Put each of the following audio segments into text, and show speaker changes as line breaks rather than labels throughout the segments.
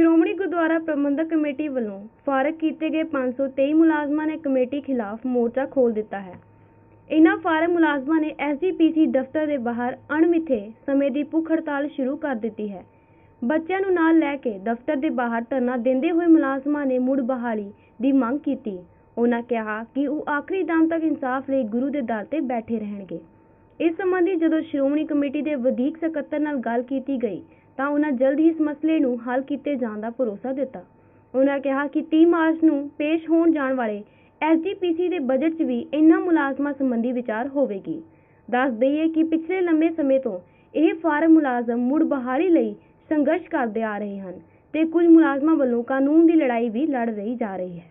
ਸ਼੍ਰੋਮਣੀ ਗੁਰਦੁਆਰਾ ਪ੍ਰਬੰਧਕ committee ਵੱਲੋਂ ਫਾਰਗ ਕੀਤੇ ਗਏ 523 ਮੁਲਾਜ਼ਮਾਂ ਨੇ ਕਮੇਟੀ ਖਿਲਾਫ ਮੋਰਚਾ ਖੋਲ੍ਹ ਦਿੱਤਾ ਹੈ। ਇਨ੍ਹਾਂ ਫਾਰਗ ਮੁਲਾਜ਼ਮਾਂ ਨੇ ਐਸਜੀਪੀਸੀ ਦਫ਼ਤਰ ਦੇ ਬਾਹਰ ਅਣਮਿੱਥੇ ਸਮੇਂ ਦੀ ਭੁੱਖ ਹੜਤਾਲ ਸ਼ੁਰੂ ਕਰ ਦਿੱਤੀ ਹੈ। ਬੱਚਿਆਂ ਨੂੰ ਨਾਲ ਲੈ ਕੇ ਦਫ਼ਤਰ ਦੇ ਬਾਹਰ ਧਰਨਾ ਦਿੰਦੇ ਹੋਏ ਮੁਲਾਜ਼ਮਾਂ ਨੇ ਮੁੜ ਬਹਾਲੀ ਦੀ ਮੰਗ ਕੀਤੀ। ਉਹਨਾਂ ਕਿਹਾ ਕਿ ਉਹ ਆਖਰੀ ਦਮ ਤੱਕ ਇਨਸਾਫ ਲਈ ਗੁਰੂ ਦੇ ਦਰ ਤੇ ਬੈਠੇ ਰਹਿਣਗੇ। ਇਸ ਸੰਬੰਧੀ ਜਦੋਂ ਸ਼੍ਰੋਮਣੀ ਕਮੇਟੀ ਦੇ ਵਧੀਕ ਸਕੱਤਰ ਨਾਲ ਗੱਲ ਕੀਤੀ ਗਈ ਤਾਂ ਉਹਨਾਂ ਜਲਦ ਹੀ ਇਸ ਮਸਲੇ ਨੂੰ ਹੱਲ ਕੀਤੇ ਜਾਣ ਦਾ ਭਰੋਸਾ ਦਿੱਤਾ। ਉਹਨਾਂ ਕਿਹਾ ਕਿ 30 ਮਾਰਚ ਨੂੰ ਪੇਸ਼ ਹੋਣ ਜਾਣ ਵਾਲੇ ਐਸਜੀਪੀਸੀ ਦੇ ਬਜਟ 'ਚ ਵੀ ਇਨ੍ਹਾਂ ਮੁਲਾਜ਼ਮਾਂ ਸੰਬੰਧੀ ਵਿਚਾਰ ਹੋਵੇਗੀ। ਦੱਸ ਦਈਏ ਕਿ ਪਿਛਲੇ ਲੰਬੇ ਸਮੇਂ ਤੋਂ ਇਹ ਫਾਰਮ ਮੁਲਾਜ਼ਮ ਮੁੜ ਬਹਾਲੀ ਲਈ ਸੰਘਰਸ਼ ਕਰਦੇ ਆ ਰਹੇ ਹਨ ਤੇ ਕੁਝ ਮੁਲਾਜ਼ਮਾਂ ਵੱਲੋਂ ਕਾਨੂੰਨ ਦੀ ਲੜਾਈ ਵੀ ਲੜ ਰਹੀ ਜਾ ਰਹੀ ਹੈ।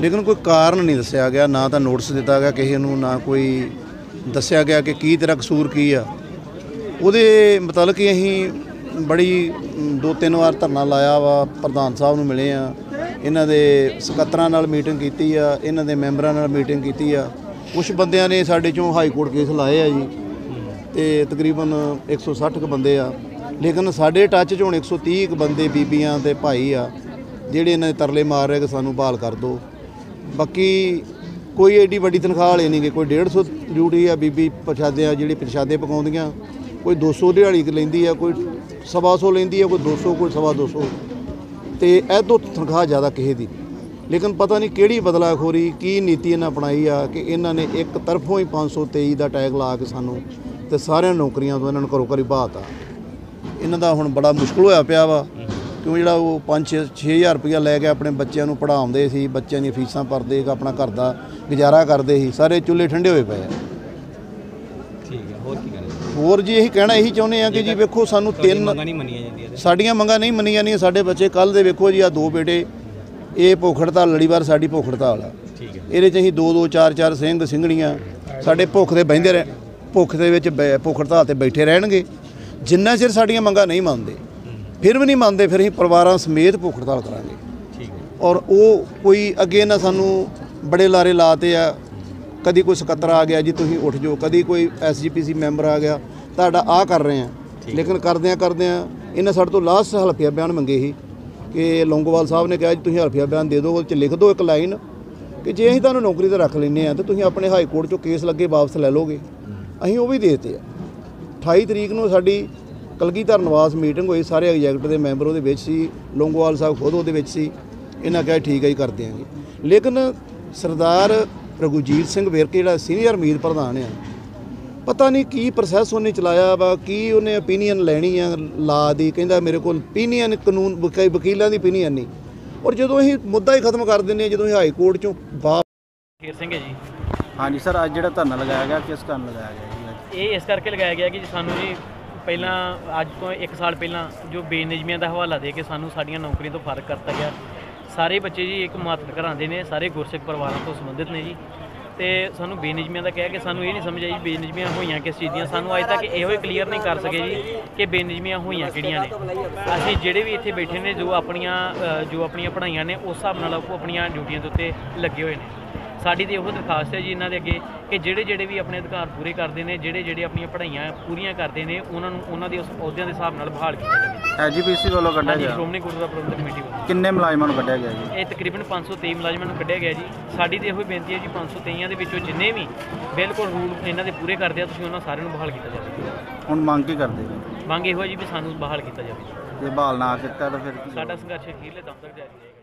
ਲੇਕਿਨ ਕੋਈ ਕਾਰਨ ਨਹੀਂ ਦੱਸਿਆ ਗਿਆ, ਨਾ ਤਾਂ ਨੋਟਿਸ ਦਿੱਤਾ ਗਿਆ ਕਿਸੇ ਨੂੰ, ਨਾ ਕੋਈ ਦੱਸਿਆ ਗਿਆ ਕਿ ਕੀ ਤੇਰਾ ਕਸੂਰ ਕੀ ਆ। ਉਹਦੇ ਮੁਤਲਕ ਹੀ ਅਸੀਂ ਬੜੀ ਦੋ ਤਿੰਨ ਵਾਰ ਧਰਨਾ ਲਾਇਆ ਵਾ, ਪ੍ਰਧਾਨ ਸਾਹਿਬ ਨੂੰ ਮਿਲੇ ਆ। ਇਹਨਾਂ ਦੇ ਸਕੱਤਰਾਂ ਨਾਲ ਮੀਟਿੰਗ ਕੀਤੀ ਆ, ਇਹਨਾਂ ਦੇ ਮੈਂਬਰਾਂ ਨਾਲ ਮੀਟਿੰਗ ਕੀਤੀ ਆ। ਕੁਝ ਬੰਦਿਆਂ ਨੇ ਸਾਡੇ ਚੋਂ ਹਾਈ ਕੋਰਟ ਕੇਸ ਲਾਏ ਆ ਜੀ, ਤੇ ਤਕਰੀਬਨ 160 ਕੁ ਬੰਦੇ ਆ। ਲੇਕਿਨ ਸਾਡੇ ਟੱਚ 'ਚ ਹੁਣ 130 ਕੁ ਬੰਦੇ ਬੀਬੀਆਂ ਤੇ ਭਾਈ ਆ, ਜਿਹੜੇ ਇਹਨਾਂ ਦੇ ਤਰਲੇ ਮਾਰ ਰਹੇ ਕਿ ਸਾਨੂੰ ਬਹਾਲ ਕਰ ਦਿਓ ਬਾਕੀ ਕੋਈ ਐਡੀ ਵੱਡੀ ਤਨਖਾਹ ਵਾਲੇ ਨਹੀਂਗੇ ਕੋਈ 150 ਡਿਊਟੀ ਆ ਬੀਬੀ ਪ੍ਰਸ਼ਾਦੇ ਆ, ਜਿਹੜੀ ਪ੍ਰਸ਼ਾਦੇ ਪਕਾਉਂਦੀਆਂ। ਕੋਈ 200 ਦਿਹਾੜੀ ਕੁ ਲੈਂਦੀ ਆ, ਕੋਈ ਸਵਾ ਸੌ ਲੈਂਦੀ ਆ, ਕੋਈ 200 ਕੋਈ ਸਵਾ 200 ਤੇ ਇਹ ਤੋਂ ਤਨਖਾਹ ਜ਼ਿਆਦਾ ਕਿਸੇ ਦੀ ਲੇਕਿਨ ਪਤਾ ਨਹੀਂ ਕਿਹੜੀ ਬਦਲਾਖੋਰੀ, ਕੀ ਨੀਤੀ ਇਹਨਾਂ ਅਪਣਾਈ ਆ ਕਿ ਇਹਨਾਂ ਨੇ ਇੱਕ ਤਰਫੋਂ ਹੀ 523 ਦਾ ਟੈਗ ਲਾ ਕੇ ਸਾਨੂੰ ਤੇ ਸਾਰਿਆਂ ਨੌਕਰੀਆਂ ਤੋਂ ਇਹਨਾਂ ਨੂੰ ਘਰੋਂ ਘਰੀ ਬਾਤਾ ਇਹਨਾਂ ਦਾ ਹੁਣ ਬੜਾ ਮੁਸ਼ਕਲ ਹੋਇਆ ਪਿਆ ਵਾ, ਕਿਉਂ ਜਿਹੜਾ ਉਹ 5 6000 ਰੁਪਇਆ ਲੈ ਕੇ ਆਪਣੇ ਬੱਚਿਆਂ ਨੂੰ ਪੜ੍ਹਾਉਂਦੇ ਸੀ, ਬੱਚਿਆਂ ਦੀਆਂ ਫੀਸਾਂ ਭਰਦੇ ਆਪਣਾ ਘਰ ਦਾ ਗੁਜ਼ਾਰਾ ਕਰਦੇ ਸੀ, ਸਾਰੇ ਚੁੱਲ੍ਹੇ ਠੰਡੇ ਹੋਏ ਪਏ ਆ।
ਠੀਕ ਹੈ, ਹੋਰ ਕੀ ਕਰਨਾ
ਹੋਰ ਜੀ ਇਹੀ ਕਹਿਣਾ ਇਹੀ ਚਾਹੁੰਦੇ ਆ ਕਿ ਜੀ ਵੇਖੋ ਸਾਨੂੰ ਤਿੰਨ
ਮੰਗਾਂ ਨਹੀਂ ਮੰਨੀਆਂ ਜਾਂਦੀਆਂ ਤੇ।
ਸਾਡੀਆਂ ਮੰਗਾਂ ਨਹੀਂ ਮੰਨੀਆਂ ਨਹੀਂ ਸਾਡੇ ਬੱਚੇ। ਕੱਲ ਦੇ ਵੇਖੋ ਜੀ ਆ ਦੋ ਬੇਟੇ ਇਹ ਭੁੱਖ ਹੜਤਾਲ ਲੜੀਵਾਰ ਸਾਡੀ ਭੁੱਖ ਹੜਤਾਲ ਆ।
ਠੀਕ ਹੈ।
ਇਹਦੇ 'ਚ ਅਸੀਂ ਦੋ ਦੋ ਚਾਰ ਚਾਰ ਸਿੰਘ ਸਿੰਘਣੀਆਂ ਸਾਡੇ ਭੁੱਖ ਦੇ ਬਹਿੰਦੇ ਰਹਿ ਭੁੱਖ ਦੇ ਵਿੱਚ ਭੁੱਖ ਹੜਤਾਲ ਤੇ ਬੈਠੇ ਰਹਿਣਗੇ। ਜਿੰਨਾ ਚਿਰ ਸਾਡੀਆਂ ਮੰਗਾਂ ਨਹੀਂ ਮੰਨਦੇ ਫਿਰ ਵੀ ਨਹੀਂ ਮੰਨਦੇ ਫਿਰ ਅਸੀਂ ਪਰਿਵਾਰਾਂ ਸਮੇਤ ਭੁੱਖ ਹੜਤਾਲ ਕਰਾਂਗੇ।
ਠੀਕ ਹੈ।
ਔਰ ਉਹ ਕੋਈ ਅੱਗੇ ਨਾ ਸਾਨੂੰ ਬੜੇ ਲਾਰੇ ਲਾਤੇ ਆ ਕਦੀ ਕੋਈ ਸਕੱਤਰ ਆ ਗਿਆ ਜੀ ਤੁਸੀਂ ਉੱਠ ਜਾਓ। ਕਦੀ ਕੋਈ ਐਸਜੀਪੀਸੀ ਮੈਂਬਰ ਆ ਗਿਆ ਤੁਹਾਡਾ ਆ ਕਰ ਰਹੇ ਆ। ਲੇਕਿਨ ਕਰਦਿਆਂ ਕਰਦਿਆਂ ਇਹਨਾਂ ਸਾਡੇ ਤੋਂ ਲਾਸਟ ਹਲਫੀਆ ਬਿਆਨ ਮੰਗੇ ਸੀ ਕਿ ਲੌਂਗੋਵਾਲ ਸਾਹਿਬ ਨੇ ਕਿਹਾ ਜੀ ਤੁਸੀਂ ਹਲਫੀਆ ਬਿਆਨ ਦੇ ਦਿਓ ਉਹਦੇ ਚ ਲਿਖ ਦਿਓ ਇੱਕ ਲਾਈਨ ਕਿ ਜੇ ਅਸੀਂ ਤੁਹਾਨੂੰ ਨੌਕਰੀ ਤੇ ਰੱਖ ਲੈਨੇ ਆ ਤਾਂ ਤੁਸੀਂ ਆਪਣੇ ਹਾਈ ਕੋਰਟ ਚੋਂ ਕੇਸ ਲੱਗੇ ਵਾਪਸ ਲੈ ਲਓਗੇ। ਅਸੀਂ ਉਹ ਵੀ ਦੇ ਦਿੱਤੇ ਆ। 28 ਤਰੀਕ ਨੂੰ ਸਾਡੀ ਕਲਗੀਧਰ ਨਿਵਾਸ ਮੀਟਿੰਗ ਹੋਈ ਸਾਰੇ ਐਗਜ਼ੈਕਟਿਵ ਦੇ ਮੈਂਬਰ ਉਹਦੇ ਵਿੱਚ ਸੀ ਲੌਂਗੋਵਾਲ ਸਾਹਿਬ ਖੁਦ ਉਹਦੇ ਵਿੱਚ ਸੀ। ਇਹਨਾਂ ਕਿਹਾ ਠੀਕ ਹੈ ਜੀ ਕਰ ਦਿਆਂਗੇ। ਲੇਕਿਨ ਸਰਦਾਰ ਰਘੁਜੀਤ ਸਿੰਘ ਵਿਰਕ ਜਿਹੜਾ ਸੀਨੀਅਰ ਮੀਤ ਪ੍ਰਧਾਨ ਆ ਪਤਾ ਨਹੀਂ ਕੀ ਪ੍ਰੋਸੈਸ ਉਹਨੇ ਚਲਾਇਆ ਵਾ ਕੀ ਉਹਨੇ opinion ਲੈਣੀ ਆ ਲਾ ਦੀ ਕਹਿੰਦਾ ਮੇਰੇ ਕੋਲ opinion ਕਾਨੂੰਨ ਵਕੀ- ਵਕੀਲਾਂ ਦੀ opinion ਨਹੀਂ ਔਰ ਜਦੋਂ ਅਸੀਂ ਮੁੱਦਾ ਹੀ ਖਤਮ ਕਰ ਦਿੰਦੇ ਆ ਜਦੋਂ ਅਸੀਂ ਹਾਈ ਕੋਰਟ ਚੋਂ ਵਾ
ਖੇਰ ਸਿੰਘ ਹੈ ਜੀ
ਹਾਂਜੀ ਸਰ ਅੱਜ ਜਿਹੜਾ ਧਰਨਾ ਲਗਾਇਆ ਗਿਆ ਕਿਸ ਕਾਰਨ ਲਗਾਇਆ ਗਿਆ ਜੀ ਅੱਜ?
ਇਹ ਇਸ ਕਰਕੇ ਲਗਾਇਆ ਗਿਆ ਕਿ ਜੀ ਸਾਨੂੰ ਜੀ ਪਹਿਲਾਂ ਅੱਜ ਤੋਂ 1 ਸਾਲ ਪਹਿਲਾਂ ਜੋ ਬੇਨਿਜਮੀਆਂ ਦਾ ਹਵਾਲਾ ਦੇ ਕੇ ਸਾਨੂੰ ਸਾਡੀਆਂ ਨੌਕਰੀਆਂ ਤੋਂ ਫ਼ਰਕ ਕਰਤਾ ਗਿਆ ਸਾਰੇ ਬੱਚੇ ਜੀ ਇੱਕ ਮਾਤਰ ਘਰਾਂ ਦੇ ਨੇ, ਸਾਰੇ ਗੁਰਸਿੱਖ ਪਰਿਵਾਰਾਂ ਤੋਂ ਸੰਬੰਧਿਤ ਨੇ ਜੀ। ਤੇ ਸਾਨੂੰ ਬੇਨਿਜਮੀਆਂ ਦਾ ਕਹਿ ਕੇ ਸਾਨੂੰ ਇਹ ਨਹੀਂ ਸਮਝ ਆਈ ਬੇਨਿਜਮੀਆਂ ਹੋਈਆਂ ਕਿਸ ਚੀਜ਼ ਦੀਆਂ, ਸਾਨੂੰ ਅੱਜ ਤੱਕ ਇਹੋ ਹੀ ਕਲੀਅਰ ਨਹੀਂ ਕਰ ਸਕੇ ਜੀ ਕਿ ਬੇਨਿਜਮੀਆਂ ਹੋਈਆਂ ਕਿਹੜੀਆਂ ਨੇ। ਅਸੀਂ ਜਿਹੜੇ ਵੀ ਇੱਥੇ ਬੈਠੇ ਨੇ, ਜੋ ਆਪਣੀਆਂ ਜੋ ਆਪਣੀਆਂ ਪੜ੍ਹਾਈਆਂ ਨੇ, ਉਸ ਹਿਸਾਬ ਨਾਲ ਉਹ ਆਪਣੀਆਂ ਡਿਊਟੀਆਂ ਦੇ ਉੱਤੇ ਲੱਗੇ ਹੋਏ ਨੇ। ਸਾਡੀ ਤੇ ਇਹੋ ਦਰਖਾਸਤ ਹੈ ਜੀ ਇਹਨਾਂ ਦੇ ਅੱਗੇ ਕਿ ਜਿਹੜੇ ਜਿਹੜੇ ਵੀ ਆਪਣੇ ਅਧਿਕਾਰ ਪੂਰੇ ਕਰਦੇ ਨੇ ਜਿਹੜੇ ਜਿਹੜੇ ਆਪਣੀਆਂ ਪੜ੍ਹਾਈਆਂ ਪੂਰੀਆਂ ਕਰਦੇ ਨੇ ਉਹਨਾਂ ਨੂੰ ਉਹਨਾਂ ਦੇ ਉਸ ਅਹੁਦਿਆਂ ਦੇ ਹਿਸਾਬ ਨਾਲ ਬਹਾਲ ਕੀਤਾ ਜਾਵੇ
ਐਜੀਪੀਸੀ ਵੱਲੋਂ ਕੱਢਿਆ
ਹਾਂਜੀ
ਗਿਆ?
ਸ਼੍ਰੋਮਣੀ ਗੁਰਦੁਆਰਾ ਪ੍ਰਬੰਧਕ ਕਮੇਟੀ ਵੱਲੋਂ।
ਕਿੰਨੇ ਮੁਲਾਜ਼ਮਾਂ ਨੂੰ ਕੱਢਿਆ ਗਿਆ ਜੀ?
ਇਹ ਤਕਰੀਬਨ 523 ਮੁਲਾਜ਼ਮਾਂ ਨੂੰ ਕੱਢਿਆ ਗਿਆ ਜੀ। ਸਾਡੀ ਤੇ ਇਹੋ ਹੀ ਬੇਨਤੀ ਹੈ ਜੀ 523 ਦੇ ਵਿੱਚੋਂ ਜਿੰਨੇ ਵੀ ਬਿਲਕੁਲ ਰੂਲ ਇਹਨਾਂ ਦੇ ਪੂਰੇ ਕਰਦੇ ਆ ਤੁਸੀਂ ਉਹਨਾਂ ਸਾਰਿਆਂ ਨੂੰ ਬਹਾਲ ਕੀਤਾ ਜਾਵੇ।
ਹੁਣ ਮੰਗ ਕੀ ਕਰਦੇ ਜੀ
ਮੰਗ ਇਹੋ ਹੈ ਜੀ ਵੀ ਸਾਨੂੰ ਬਹਾਲ ਕੀਤਾ ਜਾਵੇ।
ਜੇ ਬਹਾਲ ਨਾ ਕੀਤਾ ਤਾਂ ਫਿਰ ਕੀ
ਸਾਡਾ ਸੰਘਰਸ਼ ਅਖੀਰਲੇ ਦਮ ਤੱਕ ਜਾਰੀ ਰਹੇਗਾ।